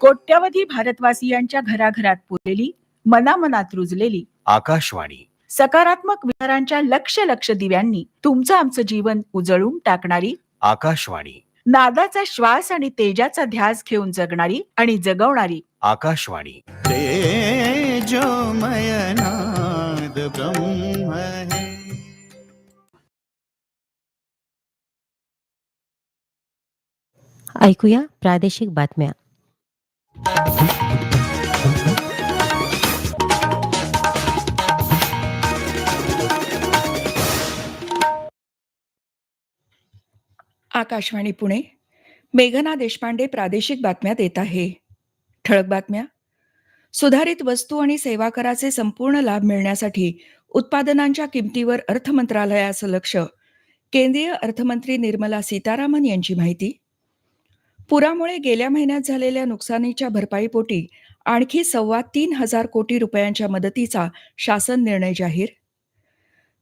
कोट्यवधी भारतवासियांच्या घराघरात पुरलेली मनामनात रुजलेली आकाशवाणी. सकारात्मक विचारांच्या लक्ष लक्ष दिव्यांनी तुमचं आमचं जीवन उजळून टाकणारी आकाशवाणी. नादाचा श्वास आणि तेजाचा ध्यास घेऊन जगणारी आणि जगवणारी. आकाशवाणी. तेजोमय नाद ब्रह्म ऐकूया प्रादेशिक बातम्या. आकाशवाणी पुणे. मेघना देशपांडे प्रादेशिक बातम्या देत आहे. ठळक बातम्या. सुधारित वस्तू आणि सेवा कराचे संपूर्ण लाभ मिळण्यासाठी उत्पादनांच्या किमतीवर अर्थ मंत्रालयाचं लक्ष. केंद्रीय अर्थमंत्री निर्मला सीतारामन यांची माहिती. पुरामुळे गेल्या महिन्यात झालेल्या नुकसानीच्या भरपाईपोटी आणखी सव्वा तीन हजार कोटी रुपयांच्या मदतीचा शासन निर्णय जाहीर?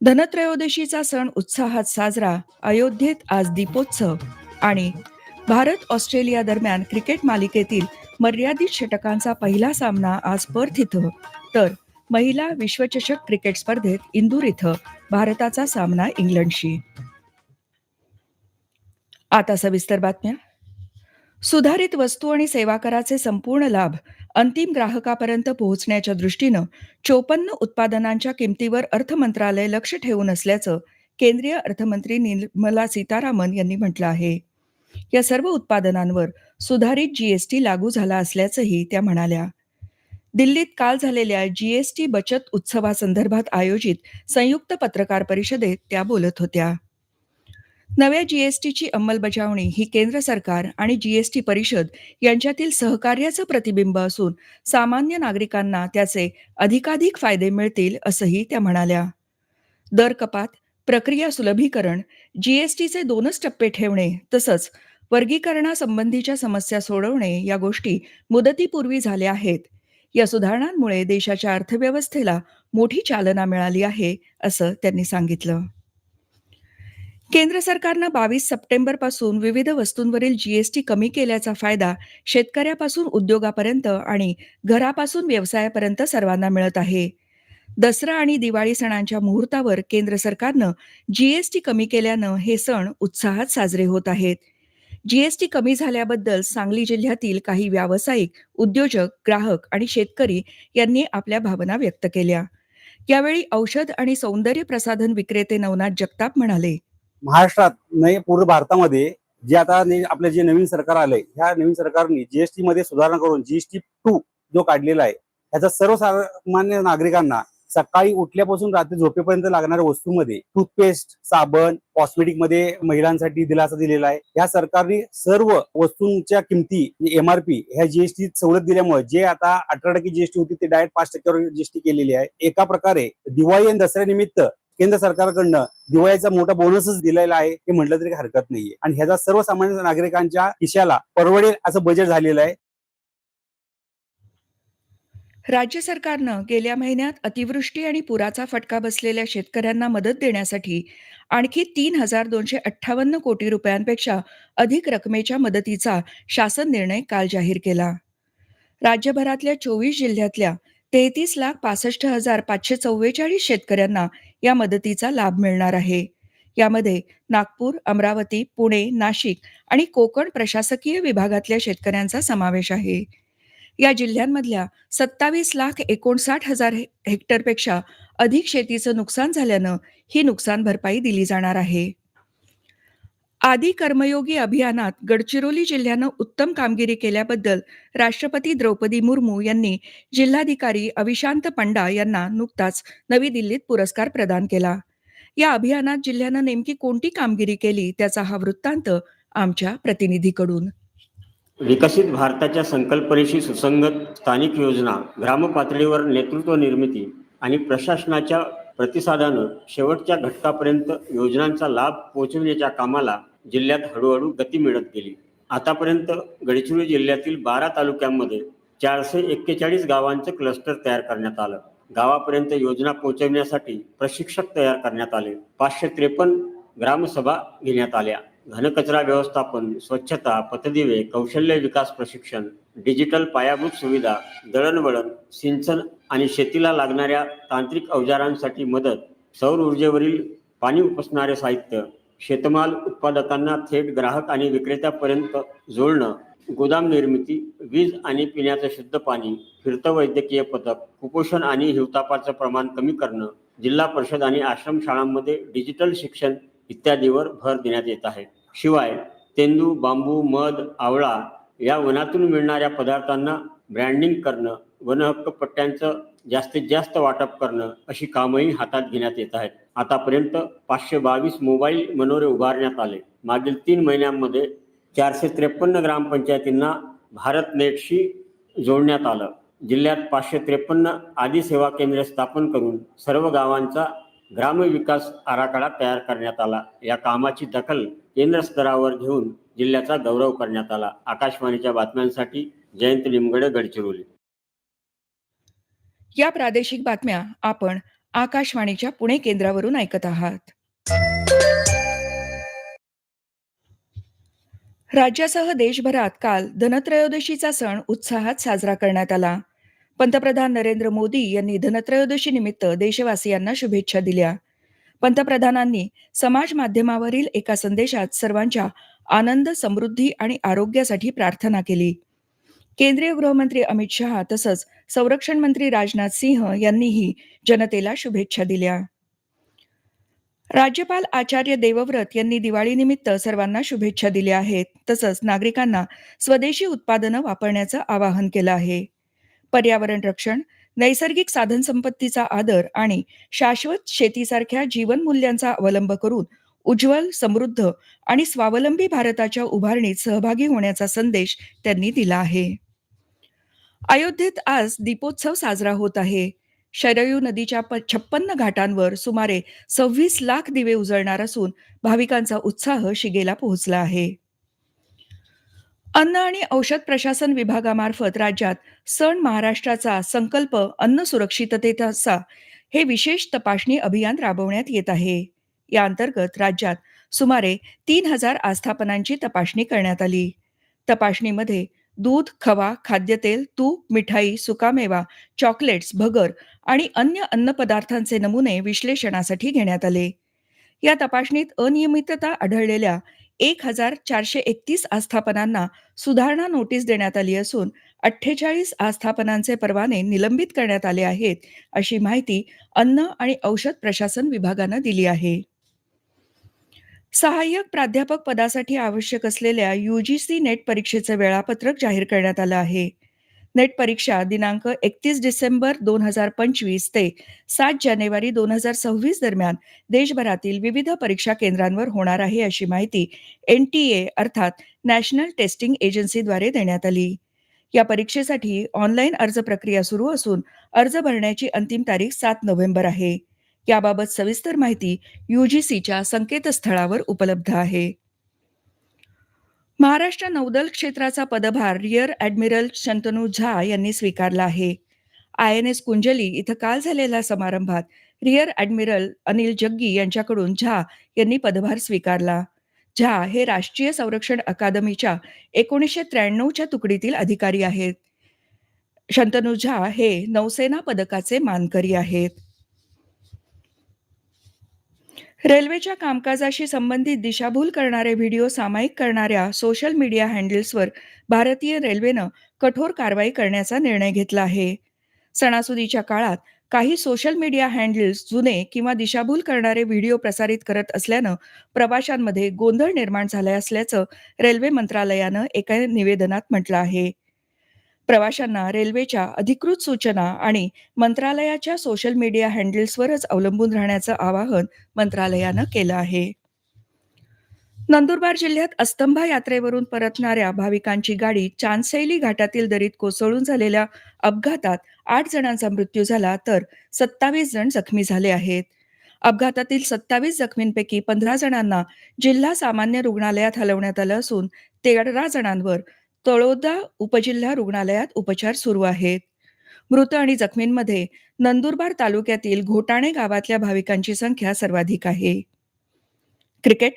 धनत्रयोदशीचा सण उत्साहात साजरा अयोध्येत आज दीपोत्सव आणि भारत ऑस्ट्रेलिया दरम्यान क्रिकेट मालिकेतील मर्यादित षटकांचा पहिला सामना आज पर्थ इथं. तर महिला विश्वचषक क्रिकेट स्पर्धेत इंदूर इथं भारताचा सामना इंग्लंडशी. आता सविस्तर बातम्या. सुधारित वस्तू आणि सेवा कराचे संपूर्ण लाभ अंतिम ग्राहकापर्यंत पोहोचण्याच्या दृष्टीनं चोपन्न उत्पादनांच्या किमतीवर अर्थ मंत्रालय लक्ष ठेवून असल्याचं केंद्रीय अर्थमंत्री निर्मला सीतारामन यांनी म्हटलं आहे. या सर्व उत्पादनांवर सुधारित जीएसटी लागू झाला असल्याचंही त्या म्हणाल्या. दिल्लीत काल झालेल्या जीएसटी बचत उत्सवासंदर्भात आयोजित संयुक्त पत्रकार परिषदेत त्या बोलत होत्या. नव्या जीएसटीची अंमलबजावणी ही केंद्र सरकार आणि जीएसटी परिषद यांच्यातील सहकार्याचं प्रतिबिंब असून सामान्य नागरिकांना त्याचे अधिकाधिक फायदे मिळतील असंही त्या म्हणाल्या. दर कपात प्रक्रिया सुलभीकरण जीएसटीचे दोनच टप्पे ठेवणे तसंच वर्गीकरणासंबंधीच्या समस्या सोडवणे या गोष्टी मुदतीपूर्वी झाल्या आहेत. या सुधारणांमुळे देशाच्या अर्थव्यवस्थेला मोठी चालना मिळाली आहे असं त्यांनी सांगितलं. केंद्र सरकारनं बावीस सप्टेंबरपासून विविध वस्तूंवरील जीएसटी कमी केल्याचा फायदा शेतकऱ्यापासून उद्योगापर्यंत आणि घरापासून व्यवसायापर्यंत सर्वांना मिळत आहे. दसरा आणि दिवाळी सणांच्या मुहूर्तावर केंद्र सरकारनं जीएसटी कमी केल्यानं हे सण उत्साहात साजरे होत आहेत. जीएसटी कमी झाल्याबद्दल सांगली जिल्ह्यातील काही व्यावसायिक उद्योजक ग्राहक आणि शेतकरी यांनी आपल्या भावना व्यक्त केल्या. यावेळी औषध आणि सौंदर्य प्रसाधन विक्रेते नवनाथ जगताप म्हणाले महाराष्ट्रात नाही पूर्ण भारतामध्ये जे आता आपलं जे नवीन सरकार आलंय ह्या नवीन सरकारने जीएसटी मध्ये सुधारणा करून जीएसटी टू जो काढलेला आहे ह्याचा सर्वसामान्य नागरिकांना सकाळी उठल्यापासून रात्री झोपेपर्यंत लागणाऱ्या वस्तूमध्ये टूथपेस्ट साबण कॉस्मेटिकमध्ये महिलांसाठी दिलासा दिलेला आहे. या सरकारने सर्व वस्तूंच्या किमती म्हणजे एमआरपी ह्या जीएसटी सवलत दिल्यामुळे जे आता अठरा टक्के जीएसटी होती ते डायरेक्ट पाच टक्क्यावर जीएसटी केलेली आहे. एका प्रकारे दिवाळी आणि दसऱ्यानिमित्त केंद्र सरकारकडनं दिवाळीचा मोठा बोनसच दिलेला आहे हे म्हटलं तरी हरकत नाहीये. आणि ह्याचा सर्वसामान्य नागरिकांच्या खिशाला परवडेल असं बजेट झालेलं आहे. राज्य सरकारनं गेल्या महिन्यात अतिवृष्टी आणि पुराचा फटका बसलेल्या शेतकऱ्यांना मदत देण्यासाठी आणखी तीन हजार दोनशे अठ्ठावन्न कोटी रुपयांपेक्षा अधिक रकमेच्या मदतीचा शासन निर्णय काल जाहीर केला. राज्यभरातल्या चोवीस जिल्ह्यातल्या तेहतीस लाख पासष्ट हजार पाचशे चव्वेचाळीस शेतकऱ्यांना या मदतीचा लाभ मिळणार आहे. यामध्ये नागपूर अमरावती पुणे नाशिक आणि कोकण प्रशासकीय विभागातल्या शेतकऱ्यांचा समावेश आहे. या जिल्ह्यांमधल्या सत्तावीस लाख एकोणसाठ हजार हे- हेक्टरपेक्षा अधिक शेतीचं नुकसान झाल्यानं ही नुकसान भरपाई दिली जाणार आहे. आदी कर्मयोगी अभियानात गडचिरोली जिल्ह्यानं उत्तम कामगिरी केल्याबद्दल राष्ट्रपती द्रौपदी मुर्मू यांनी जिल्हाधिकारी अविशांत पंडा यांना नुकताच नवी दिल्लीत पुरस्कार प्रदान केला. या अभियानात जिल्ह्यानं नेमकी कोणती कामगिरी केली त्याचा हा वृत्तांत आमच्या प्रतिनिधीकडून. विकसित भारताच्या संकल्पनेशी सुसंगत स्थानिक योजना ग्रामपातळीवर नेतृत्व निर्मिती आणि प्रशासनाच्या प्रतिसादानं शेवटच्या घटकापर्यंत योजनांचा लाभ पोहोचविण्याच्या कामाला जिल्ह्यात हळूहळू गती मिळत गेली. आतापर्यंत गडचिरोली जिल्ह्यातील बारा तालुक्यांमध्ये चारशे एक्केचाळीस गावांचं क्लस्टर तयार करण्यात आलं. गावापर्यंत योजना पोहोचवण्यासाठी प्रशिक्षक तयार करण्यात आले. पाचशे त्रेपन्न ग्रामसभा घेण्यात आल्या. घनकचरा व्यवस्थापन स्वच्छता पथदिवे कौशल्य विकास प्रशिक्षण डिजिटल पायाभूत सुविधा दळणवळण सिंचन आणि शेतीला लागणाऱ्या तांत्रिक अवजारांसाठी मदत सौर ऊर्जेवरील पाणी उपसणारे साहित्य शेतमाल उत्पादकांना थेट ग्राहक आणि विक्रेत्यापर्यंत जोडणं गोदाम निर्मिती वीज आणि पिण्याचं शुद्ध पाणी फिरतं वैद्यकीय पथक कुपोषण आणि हिवतापाचं प्रमाण कमी करणं जिल्हा परिषद आणि आश्रम शाळांमध्ये डिजिटल शिक्षण इत्यादीवर भर देण्यात येत आहे. शिवाय तेंदू बांबू मध आवळा या वनातून मिळणाऱ्या पदार्थांना ब्रँडिंग करणं वनहक्क पट्ट्यांचं जास्तीत जास्त वाटप करणं अशी कामही हातात घेण्यात येत आहेत. आतापर्यंत पाचशे बावीस मोबाईल मनोरे उभारण्यात आले. मागील तीन महिन्यांमध्ये चारशे त्रेपन्न ग्रामपंचायतींना भारत नेटशी जोडण्यात आलं. जिल्ह्यात पाचशे त्रेपन्न आदी सेवा केंद्र स्थापन करून सर्व गावांचा ग्रामविकास आराखडा तयार करण्यात आला. या कामाची दखल केंद्र स्तरावर घेऊन जिल्ह्याचा गौरव करण्यात आला. आकाशवाणीच्या बातम्यांसाठी जयंत निमगडे गडचिरोली. या प्रादेशिक बातम्या आपण आकाशवाणीच्या पुणे केंद्रावरून ऐकत आहात. राज्यासह देशभरात काल धनत्रयोदशीचा सण उत्साहात साजरा करण्यात आला. पंतप्रधान नरेंद्र मोदी यांनी धनत्रयोदशी निमित्त देशवासियांना शुभेच्छा दिल्या. पंतप्रधानांनी समाज माध्यमावरील एका संदेशात सर्वांच्या आनंद समृद्धी आणि आरोग्यासाठी प्रार्थना केली. केंद्रीय गृहमंत्री अमित शहा तसंच संरक्षण मंत्री राजनाथ सिंह यांनीही जनतेला शुभेच्छा दिल्या. राज्यपाल आचार्य देवव्रत यांनी दिवाळीनिमित्त सर्वांना शुभेच्छा दिल्या आहेत. तसंच नागरिकांना स्वदेशी उत्पादनं वापरण्याचं आवाहन केलं आहे. पर्यावरण रक्षण नैसर्गिक साधनसंपत्तीचा आदर आणि शाश्वत शेतीसारख्या जीवनमूल्यांचा अवलंब करून उज्ज्वल समृद्ध आणि स्वावलंबी भारताच्या उभारणीत सहभागी होण्याचा संदेश त्यांनी दिला आहे. अयोध्येत आज दीपोत्सव साजरा होत आहे. शरयू नदीच्या छप्पन्न घाटांवर सुमारे सव्वीस लाख दिवे उजळणार असून भाविकांचा उत्साह शिगेला पोहोचला आहे. अन्न आणि औषध प्रशासन विभागामार्फत राज्यात सण महाराष्ट्राचा संकल्प अन्न सुरक्षिततेचा हे विशेष तपासणी अभियान राबवण्यात येत आहे. या अंतर्गत राज्यात सुमारे तीन हजार आस्थापनांची तपासणी करण्यात आली. तपासणीमध्ये दूध खवा खाद्यतेल तूप मिठाई सुकामेवा चॉकलेट्स भगर आणि अन्य अन्नपदार्थांचे नमुने विश्लेषणासाठी घेण्यात आले. या तपासणीत अनियमितता आढळलेल्या एक हजार चारशे एकतीस आस्थापनांना सुधारणा नोटीस देण्यात आली असून अठ्ठेचाळीस आस्थापनांचे परवाने निलंबित करण्यात आले आहेत अशी माहिती अन्न आणि औषध प्रशासन विभागानं दिली आहे. सहाय्यक प्राध्यापक पदासाठी आवश्यक असलेल्या युजीसी नेट परीक्षेचं वेळापत्रक जाहीर करण्यात आलं आहे. नेट परीक्षा दिनांक एकतीस डिसेंबर दोन हजार पंचवीस ते सात जानेवारी दोन हजार सव्वीस दरम्यान देशभरातील विविध परीक्षा केंद्रांवर होणार आहे अशी माहिती एन टी ए अर्थात नॅशनल टेस्टिंग एजन्सीद्वारे देण्यात आली. या परीक्षेसाठी ऑनलाईन अर्ज प्रक्रिया सुरू असून अर्ज भरण्याची अंतिम तारीख सात नोव्हेंबर आहे. याबाबत सविस्तर माहिती युजीसीच्या संकेतस्थळावर उपलब्ध आहे. महाराष्ट्र नौदल क्षेत्राचा पदभार रिअर ॲडमिरल शंतनू झा यांनी स्वीकारला आहे. आय एन एस कुंजली इथं काल झालेल्या समारंभात रिअर ॲडमिरल अनिल जग्गी यांच्याकडून झा यांनी पदभार स्वीकारला. झा हे राष्ट्रीय संरक्षण अकादमीच्या एकोणीसशे त्र्याण्णवच्या तुकडीतील अधिकारी आहेत. शंतनू झा हे नौसेना पदकाचे मानकरी आहेत. रेल्वेच्या कामकाजाशी संबंधित दिशाभूल करणारे व्हिडिओ सामायिक करणाऱ्या सोशल मीडिया हँडल्सवर भारतीय रेल्वेनं कठोर कारवाई करण्याचा निर्णय घेतला आहे. सणासुदीच्या काळात काही सोशल मीडिया हँडल्स जुने किंवा दिशाभूल करणारे व्हिडिओ प्रसारित करत असल्यानं प्रवाशांमध्ये गोंधळ निर्माण झाला असल्याचं रेल्वे मंत्रालयानं एका निवेदनात म्हटलं आहे. प्रवाशांना रेल्वेच्या अधिकृत सूचना आणि मंत्रालयाच्या सोशल मीडिया हँडल्सवरच अवलंबून राहण्याचं आवाहन मंत्रालयानं केलं आहे. नंदुरबार जिल्ह्यात अस्तंभा यात्रेवरून परतणाऱ्या भाविकांची गाडी चांदसैली घाटातील दरीत कोसळून झालेल्या अपघातात आठ जणांचा मृत्यू झाला तर सत्तावीस जण जखमी झाले आहेत. अपघातातील सत्तावीस जखमींपैकी पंधरा जणांना जिल्हा सामान्य रुग्णालयात हलवण्यात आलं असून तेरा जणांवर तळोदा उपजिल्हा रुग्णालयात उपचार सुरू आहेत. मृत आणि जखमींमध्ये नंदुरबार तालुक्यातील घोटाणे गावातल्या भाविकांची संख्या सर्वाधिक आहे. क्रिकेट.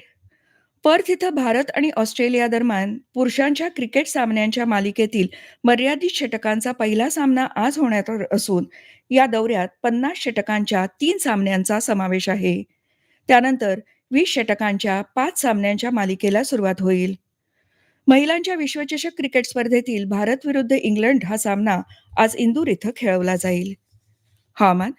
पर्थ इथं भारत आणि ऑस्ट्रेलिया दरम्यान पुरुषांच्या क्रिकेट सामन्यांच्या मालिकेतील मर्यादित षटकांचा पहिला सामना आज होण्यात असून या दौऱ्यात पन्नास षटकांच्या तीन सामन्यांचा समावेश आहे. त्यानंतर वीस षटकांच्या पाच सामन्यांच्या मालिकेला सुरुवात होईल. महिलांच्या विश्वचषक क्रिकेट स्पर्धेतील भारत विरुद्ध इंग्लंड हा सामना आज इंदूर इथं खेळवला जाईल. हवामान?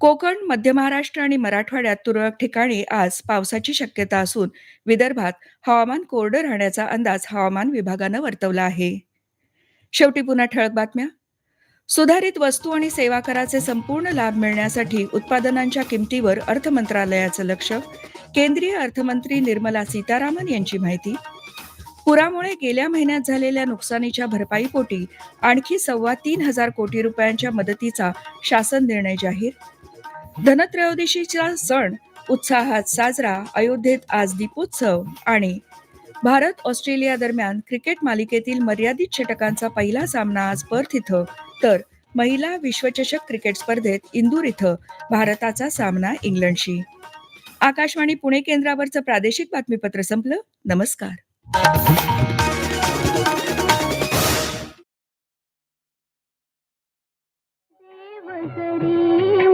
कोकण मध्य महाराष्ट्र आणि मराठवाड्यात तुरळक ठिकाणी आज पावसाची शक्यता असून विदर्भात हवामान कोरडं राहण्याचा अंदाज हवामान विभागानं वर्तवला आहे. शेवटी पुन्हा ठळक बातम्या. सुधारित वस्तू आणि सेवा कराचे संपूर्ण लाभ मिळण्यासाठी उत्पादनांच्या किमतीवर अर्थ मंत्रालयाचं लक्ष. केंद्रीय अर्थमंत्री निर्मला सीतारामन यांची माहिती. पुरामुळे गेल्या महिन्यात झालेल्या नुकसानीच्या भरपाईपोटी आणखी सव्वा तीन हजार कोटी रुपयांच्या मदतीचा शासन निर्णय जाहीर. धनत्रयोदशीचा सण उत्साहात साजरा अयोध्येत आज दीपोत्सव आणि भारत ऑस्ट्रेलिया दरम्यान क्रिकेट मालिकेतील मर्यादित षटकांचा पहिला सामना आज पर्थ इथं. तर महिला विश्वचषक क्रिकेट स्पर्धेत इंदूर इथं भारताचा सामना इंग्लंडशी. आकाशवाणी पुणे केंद्रावरचं प्रादेशिक बातमीपत्र संपलं. नमस्कार. देव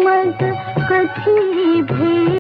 मग कधी